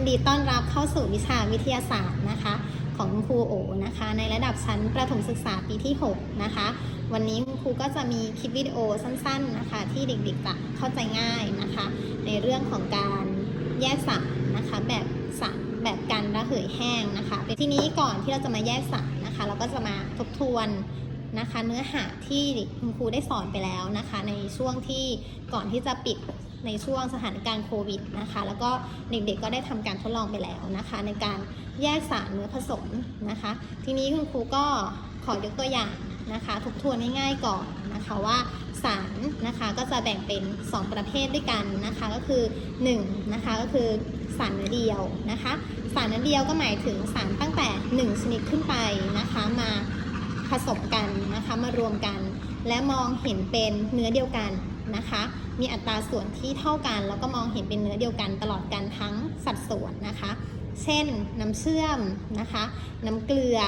ยินดีต้อนรับเข้าสู่วิชาวิทยาศาสตร์นะคะ ของครูโอนะคะ ในระดับชั้นประถมศึกษาปีที่ 6 นะคะ วันนี้คุณครูก็จะมีคลิปวิดีโอสั้นๆนะคะ ที่เด็กๆจะเข้าใจง่ายนะคะ ในเรื่องของการแยกสารนะคะแบบสารแบบกันระเหยแห้งนะคะทีนี้ก่อนที่เราจะมาแยกสารนะคะ เราก็จะมาทบทวนนะคะ เนื้อหาที่คุณครูได้สอนไปแล้วนะคะ ในช่วงที่ก่อนที่จะปิด ในช่วงสถานการณ์โควิดนะคะ แล้วก็เด็กๆก็ได้ทำการทดลองไปแล้วนะคะ ในการแยกสารเนื้อผสมนะคะ ทีนี้คุณครูก็ขอยกตัวอย่างนะคะทบทวนง่ายๆก่อนนะคะว่าสารนะคะก็จะแบ่งเป็น 2 ประเภทด้วยกันนะคะก็คือ1นะคะก็คือสารเนื้อเดียวนะคะ สารเนื้อเดียวก็หมายถึงสารตั้งแต่ 1 ชนิดขึ้นไปนะคะมาผสมกันนะคะมารวมกัน และมองเห็นเป็นเนื้อเดียวกัน นะคะ มีอัตราส่วนที่เท่ากันแล้วก็มองเห็นเป็นเนื้อเดียวกันตลอดกันทั้งสัดส่วนนะคะ เช่นน้ำเชื่อมนะคะ น้ำเกลือ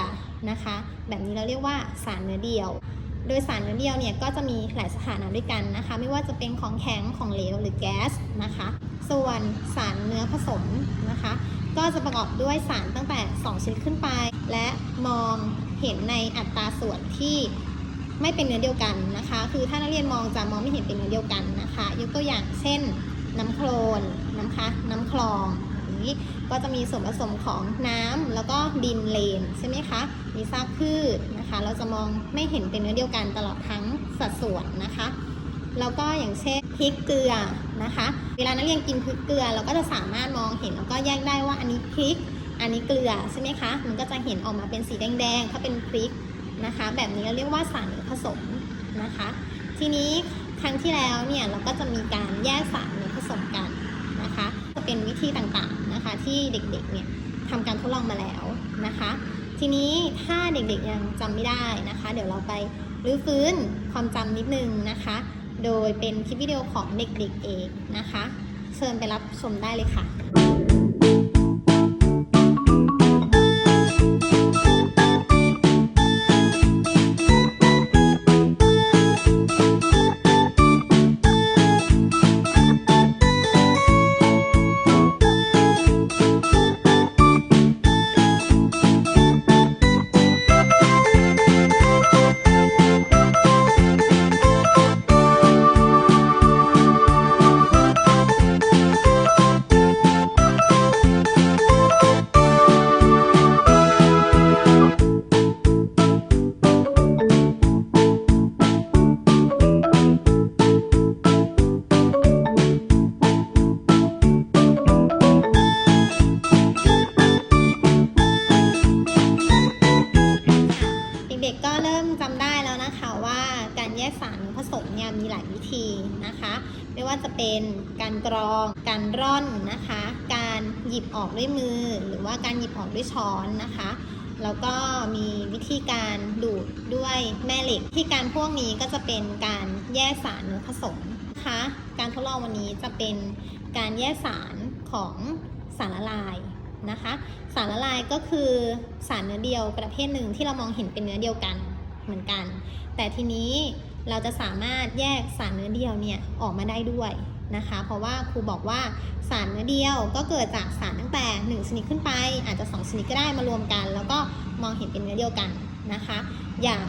นะคะ แบบนี้เราเรียกว่าสารเนื้อเดียว โดยสารเนื้อเดียวเนี่ยก็จะมีหลายสถานะด้วยกันนะคะ ไม่ว่าจะเป็นของแข็งของเหลวหรือแก๊สนะคะ ส่วนสารเนื้อผสมนะคะ ก็จะประกอบด้วยสารตั้งแต่ 2 ชนิดขึ้นไป และมองเห็นในอัตราส่วนที่ ไม่เป็นเนื้อเดียวกันนะคะ คือถ้านักเรียนมองจะมองไม่เห็นเป็นเนื้อเดียวกันนะคะ ยกตัวอย่างเช่น น้ำโคลนนะคะน้ำคลองอย่างนี้ก็จะมีส่วนผสมของน้ำแล้วก็ดินเลนใช่ไหมคะ มีซากพืชนะคะ เราจะมองไม่เห็นเป็นเนื้อเดียวกันตลอดทั้งสัดส่วนนะคะ แล้วก็อย่างเช่นพริกเกลือนะคะ เวลานักเรียนกินพริกเกลือเราก็จะสามารถมองเห็นแล้วก็แยกได้ว่าอันนี้พริก อันนี้เกลือใช่ไหมคะ มันก็จะเห็นออกมาเป็นสีแดงๆ ถ้าเป็นพริก นะคะ แบบนี้เรเรียกว่าสารผสมนะคะ ทีนี้ครั้งที่แล้วเนี่ยเราก็จะมีการแยกสารผสมกันนะคะ จะเป็นวิธีต่างๆนะคะที่เด็กๆเนี่ยทำการทดลองมาแล้วนะคะ ทีนี้ถ้าเด็กๆยังจำไม่ได้นะคะ เดี๋ยวเราไปรื้อฟื้นความจำนิดนึงนะคะ โดยเป็นคลิปวิดีโอของเด็กๆเองนะคะ เชิญไปรับชมได้เลยค่ะ เป็น การกรอง การร่อนนะคะ การหยิบออกด้วยมือ หรือว่าการหยิบออกด้วยช้อนนะคะแล้วก็มีวิธีการดูดด้วยแม่เหล็ก ที่การพวกนี้ก็จะเป็นการแยกสารเนื้อผสมนะคะการทดลองวันนี้จะเป็นการแยกสารของสารละลายนะคะ สารละลายก็คือสารเนื้อเดียวประเภทหนึ่งที่เรามองเห็นเป็นเนื้อเดียวกันเหมือนกัน แต่ทีนี้เราจะสามารถแยกสารเนื้อเดียวเนี่ยออกมาได้ด้วย นะคะ เพราะว่าครูบอกว่าสารเนื้อเดียวก็เกิดจากสารตั้งแต่ 1 ชนิดขึ้นไป อาจจะ 2 ชนิดก็ได้มารวมกัน แล้วก็มองเห็นเป็นเนื้อเดียวกันนะคะ อย่าง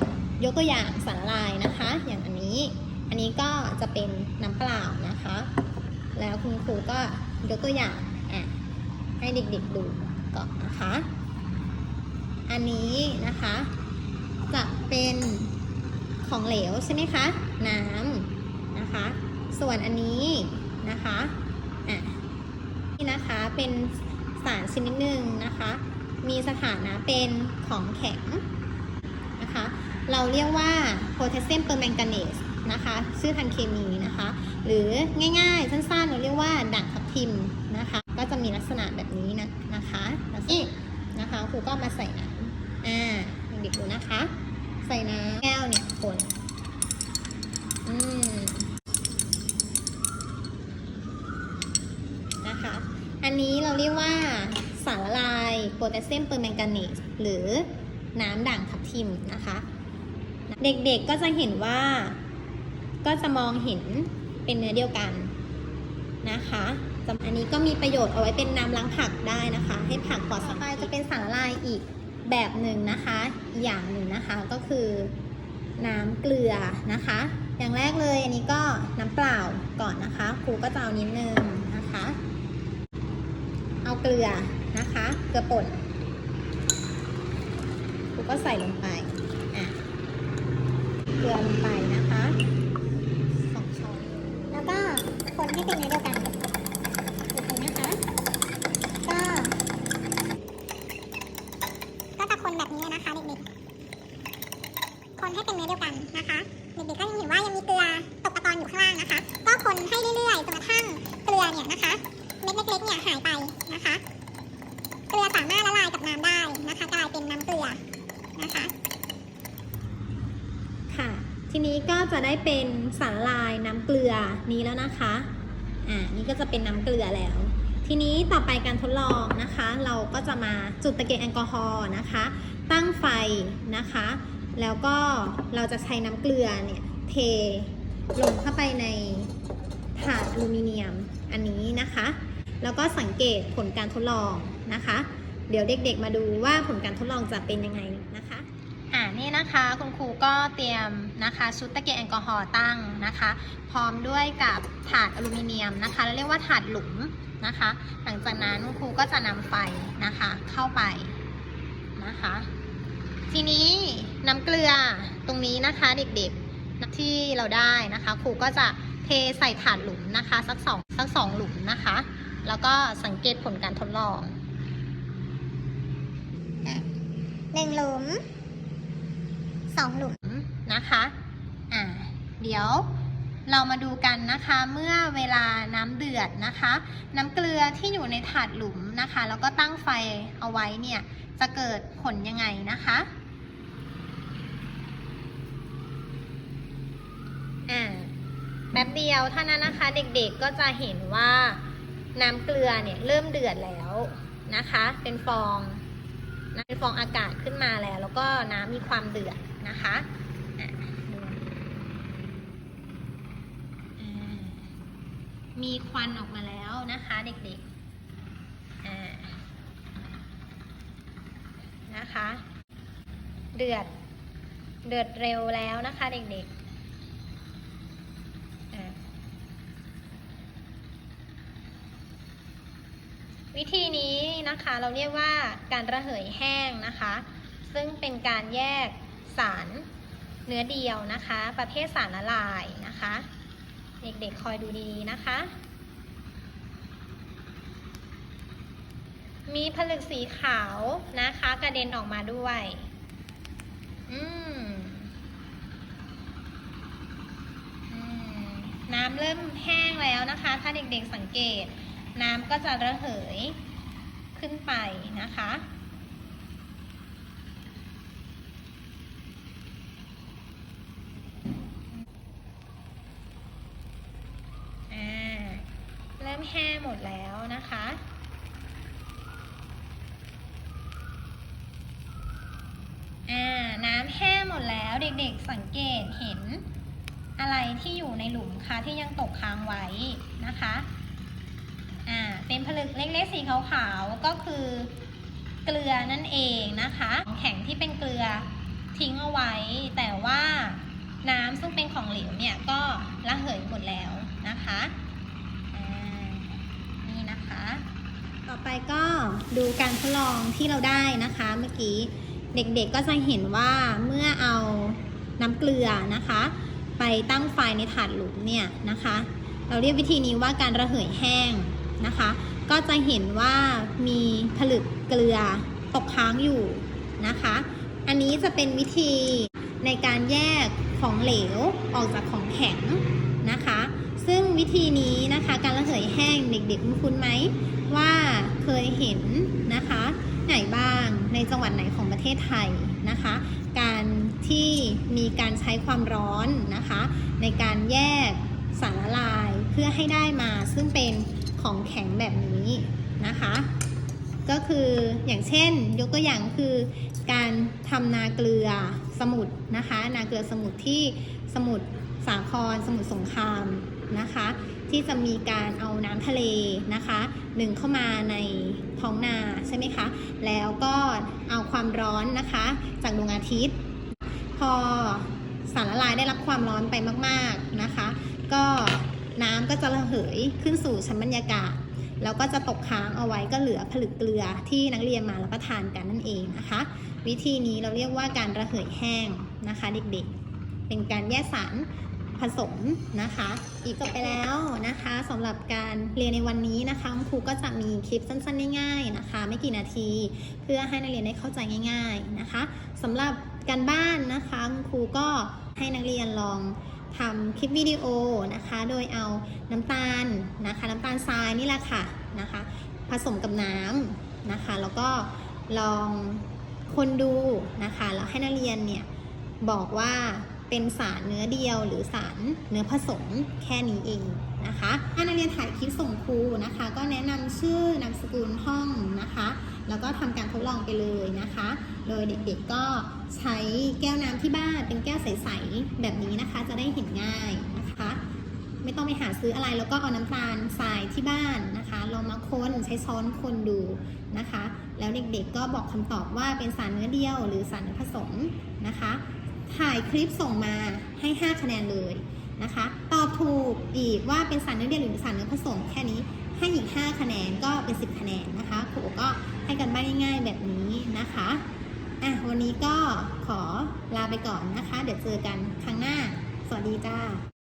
ยกตัวอย่างสารละลายนะคะ อย่างอันนี้ อันนี้ก็จะเป็นน้ำเปล่านะคะ แล้วคุณครูก็ยกตัวอย่างอะให้เด็กๆดูก่อนนะคะ อันนี้นะคะ จะเป็นของเหลวใช่ไหมคะ น้ำนะคะ ส่วนอันนี้นะคะอะนี่นะคะเป็นสารชนิดหนึ่งนะคะ มีสถานะเป็นของแข็งนะคะ เราเรียกว่าโพแทสเซียมเปอร์แมงกาเนสนะคะ ชื่อทางเคมีนะคะ หรือง่ายๆ สั้นๆ เราเรียกว่าด่างทับทิมนะคะ ก็จะมีลักษณะแบบนี้นะนะคะแล้วนี่นะคะครูก็มาใส่น้ำอ่าเด็กๆดูนะคะ ใส่น้ำแก้วเนี่ยคนอืมนะคะ อันนี้ เราเรียกว่าสารละลายโพแทสเซียมเปอร์แมงกาเนสหรือน้ำด่างทับทิมนะคะ เด็กๆก็จะเห็นว่า ก็จะมองเห็นเป็นเนื้อเดียวกันนะคะอันนี้ก็มีประโยชน์เอาไว้เป็นน้ำล้างผักได้นะคะ ให้ผักปลอดสารพิษจะเป็นสารละลายอีกแบบหนึ่งนะคะอีกอย่างหนึ่งนะคะก็คือน้ำเกลือนะคะ อย่างแรกเลยอันนี้ก็น้ำเปล่าก่อนนะคะครูก็จะเอานิดนึงนะคะ เอาเกลือนะคะ เกลือป่นครูก็ใส่ลงไป อะ เกลือลงไปนะคะสองช้อน แล้วก็คนให้เป็นเนื้อเดียวกันโอเคนะคะ ก็ ก็จะคนแบบนี้นะคะเด็กๆ คนให้เป็นเนื้อเดียวกันนะคะ เด็กๆก็ยังเห็นว่ายังมีเกลือตกตะกอนอยู่ข้างล่างนะคะ ก็คนให้เรื่อยๆจนกระทั่งเกลือเนี่ยนะคะ เม็ดเล็กๆเนี่ยหายไปนะคะ เกลือสามารถละลายกับน้ำได้ นะคะกลายเป็นน้ำเกลือนะคะ ค่ะ ทีนี้ก็จะได้เป็นสารละลายน้ำเกลือนี้แล้วนะคะ อ่า นี่ก็จะเป็นน้ำเกลือแล้ว ทีนี้ต่อไปการทดลองนะคะ เราก็จะมาจุดตะเกียงแอลกอฮอล์นะคะ ตั้งไฟนะคะ แล้วก็เราจะใช้น้ำเกลือเนี่ยเทลงเข้าไปในถาดอลูมิเนียมอันนี้นะคะ แล้วก็สังเกตผลการทดลองนะคะ เดี๋ยวเด็กๆมาดูว่าผลการทดลองจะเป็นยังไงนะคะอ่านี่นะคะคุณครูก็เตรียมนะคะชุดตะเกียงแอลกอฮอล์ตั้งนะคะ พร้อมด้วยกับถาดอลูมิเนียมนะคะแล้วเรียกว่าถาดหลุมนะคะ หลังจากนั้นคุณครูก็จะนำไฟนะคะเข้าไปนะคะ ทีนี้น้ำเกลือตรงนี้นะคะเด็กๆที่เราได้นะคะครูก็จะเทใส่ถาดหลุมนะคะ สักสองสักสองหลุมนะคะ แล้วก็สังเกตผลการทดลอง หนึ่งหลุมสองหลุมนะคะอ่าเดี๋ยวเรามาดูกันนะคะเมื่อเวลาน้ำเดือดนะคะ น้ำเกลือที่อยู่ในถาดหลุมนะคะ แล้วก็ตั้งไฟเอาไว้เนี่ย จะเกิดผลยังไงนะคะอ่าแป๊บเดียวเท่านั้นนะคะเด็กๆก็จะเห็นว่าน้ำเกลือเนี่ยเริ่มเดือดแล้วนะคะ เป็นฟอง เป็นฟองอากาศขึ้นมาแล้ว แล้วก็น้ำมีความเดือดนะคะมีควันออกมาแล้วนะคะเด็กๆนะคะ เดือดเดือดเร็วแล้วนะคะเด็กๆ อะ วิธีนี้นะคะเราเรียกว่าการระเหยแห้งนะคะ ซึ่งเป็นการแยกสารเนื้อเดียวนะคะ ประเภทสารละลายนะคะ เด็กๆคอยดูดีๆนะคะ มีผลึกสีขาวนะคะ กระเด็นออกมาด้วยอืมน้ำเริ่มแห้งแล้วนะคะ ถ้าเด็กๆสังเกต น้ำก็จะระเหยขึ้นไปนะคะอ่าเริ่มแห้งหมดแล้วนะคะอ่าน้ำแห้งหมดแล้วเด็กๆสังเกตเห็นอะไรที่อยู่ในหลุมคะที่ยังตกค้างไว้นะคะ ผลึกเล็กๆสีขาวๆก็คือเกลือนั่นเองนะคะของแข็งที่เป็นเกลือทิ้งเอาไว้ แต่ว่าน้ำซึ่งเป็นของเหลวเนี่ยก็ระเหยหมดแล้วนะคะนี่นะคะ ต่อไปก็ดูการทดลองที่เราได้นะคะเมื่อกี้เด็กๆก็จะเห็นว่าเมื่อเอาน้ำเกลือนะคะ ไปตั้งไฟในถาดหลุมเนี่ยนะคะ เราเรียกวิธีนี้ว่าการระเหยแห้งนะคะ ก็จะเห็นว่ามีผลึกเกลือตกค้างอยู่นะคะ อันนี้จะเป็นวิธีในการแยกของเหลวออกจากของแข็งนะคะ ซึ่งวิธีนี้นะคะการระเหยแห้งเด็กๆคุ้นไหมว่าเคยเห็นนะคะ ไหนบ้างในจังหวัดไหนของประเทศไทยนะคะ การที่มีการใช้ความร้อนนะคะ ในการแยกสารละลายเพื่อให้ได้มาซึ่งเป็นของแข็งแบบนี้ นะคะ ก็คืออย่างเช่น ยกตัวอย่างคือการทำนาเกลือสมุทรนะคะ นาเกลือสมุทรที่สมุทรสาครสมุทรสงครามนะคะ ที่จะมีการเอาน้ำทะเลนะคะหนึ่งเข้ามาในท้องนาใช่ไหมคะ แล้วก็เอาความร้อนนะคะ จากดวงอาทิตย์ พอสารละลายได้รับความร้อนไปมาก ๆนะคะ ก็น้ำก็จะระเหยขึ้นสู่ชั้นบรรยากาศ แล้วก็จะตกค้างเอาไว้ก็เหลือผลึกเกลือที่นักเรียนมารับประทานกันนั่นเองนะคะ วิธีนี้เราเรียกว่าการระเหยแห้งนะคะเด็กๆ เป็นการแยกสารผสมนะคะ อีกจบไปแล้วนะคะสำหรับการเรียนในวันนี้นะคะคุณครูก็จะมีคลิปสั้นๆง่ายๆนะคะ ไม่กี่นาที เพื่อให้นักเรียนได้เข้าใจง่าย ๆนะคะสำหรับการบ้านนะคะคุณครูก็ให้นักเรียนลอง ทำคลิปวิดีโอนะคะ โดยเอาน้ำตาลนะคะน้ำตาลทรายนี่แหละค่ะนะคะ ผสมกับน้ำนะคะ แล้วก็ลองคนดูนะคะ แล้วให้นักเรียนเนี่ยบอกว่า เป็นสารเนื้อเดียว หรือสารเนื้อผสมแค่นี้เองนะคะถ้านักเรียนถ่ายคลิปส่งครูนะคะ ก็แนะนำชื่อนามสกุลห้องนะคะ แล้วก็ทำการทดลองไปเลยนะคะ โดยเด็กๆก็ใช้แก้วน้ำที่บ้านเป็นแก้วใสๆแบบนี้นะคะ จะได้เห็นง่ายนะคะ ไม่ต้องไปหาซื้ออะไรแล้วก็เอาน้ำตาลทรายที่บ้านนะคะลองมาคนใช้ช้อนคนดูนะคะ แล้วเด็กๆก็บอกคำตอบว่าเป็นสารเนื้อเดียว หรือสารเนื้อผสมนะคะ ถ่ายคลิปส่งมาให้ 5 คะแนนเลยนะคะ ตอบถูกอีกว่าเป็นสารเนื้อเดียวหรือสารเนื้อผสมแค่นี้ให้อีก 5 คะแนนก็เป็น 10 คะแนนนะคะครูก็ให้กันบ้านง่ายๆแบบนี้นะคะอะวันนี้ก็ขอลาไปก่อนนะคะ เดี๋ยวเจอกันครั้งหน้า สวัสดีจ้า